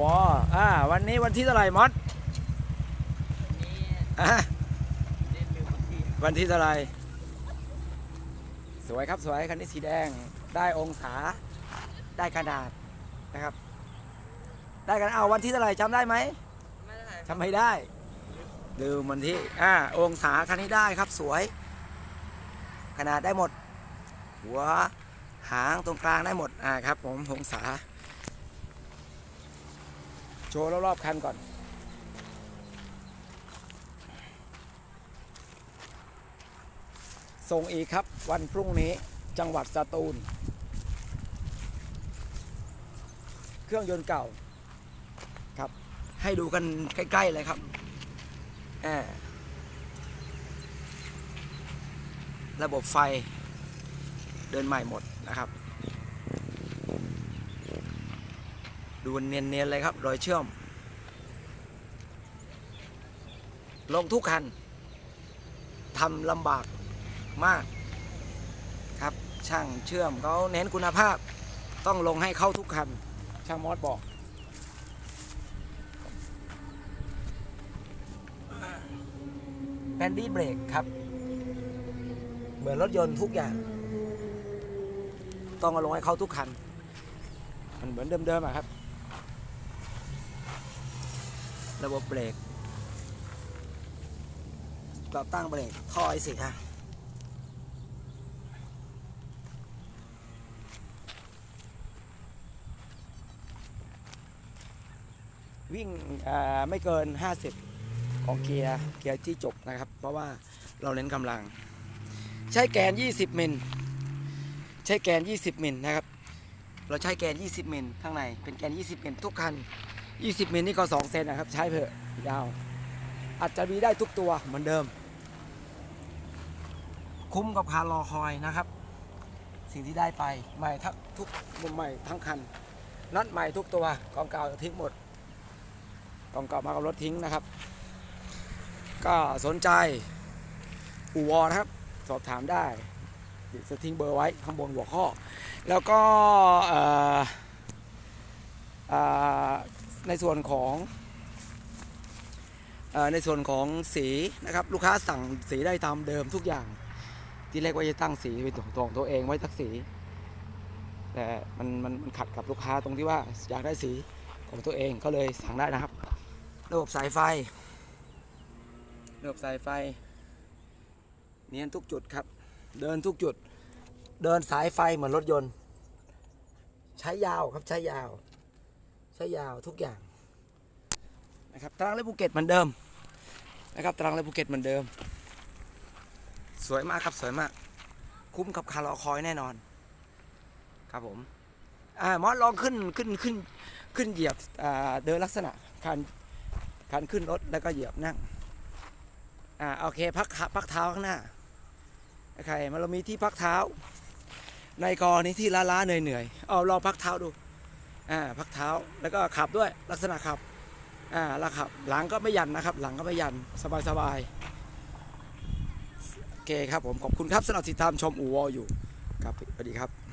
วออ่า วันนี้วันที่เท่าไหร่มอสนี่อะเล่นลืมบางทีวันที่เท่าไหร่สวยครับสวยคันนี้สีแดงได้องศาได้ขนาดนะครับ ได้กันเอาวันที่เท่าไหร่จำได้ไหมไม่ได้จำไม่ได้ลืมวันที่อ่าองศาคันนี้ได้ครับสวย ขนาดได้หมด หัวหางตรงกลางได้หมดอ่าครับ ผมองศา โชว์รอบๆคันก่อน ส่งอีกครับวันพรุ่งนี้จังหวัดสตูล เครื่องยนต์เก่าครับ ให้ดูกันใกล้ ๆ เลยครับแอบระบบไฟเดินใหม่หมดนะครับ ดูเนียนๆเลยครับ รอยเชื่อม ลงทุกคันทำลำบากมากครับ ช่างเชื่อมเขาเน้นคุณภาพ ต้องลงให้เข้าทุกคัน ช่างมอสบอก แบนดี้เบรกครับ เหมือนรถยนต์ทุกอย่าง ต้องเอาลงให้เข้าทุกคัน มันเหมือนเดิมๆอะครับ ระบบเบรก เราตั้งเบรกท่อไอเสียวิ่งไม่เกิน 50 ของเกียร์เกียร์ที่จบนะครับ เพราะว่าเราเน้นกำลัง ใช้แกน 20 มิลใช้แกน 20 มิลนะครับ เราใช้แกน 20 มิลข้างในเป็นแกน 20 มิลทุกคัน 20มิลนี่ก็2เซนนะครับ ใช้เถอะยาว อาจจะมีได้ทุกตัวเหมือนเดิม คุ้มกับคารรอคอยนะครับ สิ่งที่ได้ไปใหม่ทั้งทุกมุมใหม่ทั้งคันนัดใหม่ทุกตัวกองเก่าทิ้งหมดกองเก่ามากับรถทิ้งนะครับ ก็สนใจอูวอนะครับ สอบถามได้จะทิ้งเบอร์ไว้ข้างบนหัวข้อ แล้วก็อ่อเอ่อ ในส่วนของอในส่วนของสีนะครับลูกค้าสั่งสีได้ตามเดิมทุกอย่าง ที่แรกว่าจะตั้งสีเป็นของตัวของตัวเองไว้ทักสี แต่มันมันมันขัดกับลูกค้าตรงที่ว่าอยากได้สีของตัวเองก็เลยสั่งได้นะครับ ระบบสายไฟ ระบบสายไฟ เนียนทุกจุดครับ เดินทุกจุด เดินสายไฟเหมือนรถยนต์ ใช้ยาวครับใช้ยาว ใช้ยาวทุกอย่างนะครับตรังและภูเก็ตเหมือนเดิมนะครับตรังและภูเก็ตเหมือนเดิม สวยมากครับสวยมาก คุ้มกับคาร์ลอคอยแน่นอน ครับผมอ่ามอสลองขึ้นขึ้นขึ้นขึ้นเหยียบอ่าเดินลักษณะการการขึ้นรถแล้วก็เหยียบนั่งอ่าโอเคพักขาพักเท้าข้างหน้าโอเคมันเรามีที่พักเท้า ในกรณีที่ล้าๆเหนื่อยๆเอาลองพักเท้าดู อ่าพักเท้าแล้วก็ขับด้วยลักษณะขับอ่าแล้วขับหลังก็ไม่ยันนะครับ หลังก็ไม่ยันสบายๆโอเคครับผมขอบคุณครับสำหรับติดตามชมอูวอลอยู่ครับสวัสดีครับ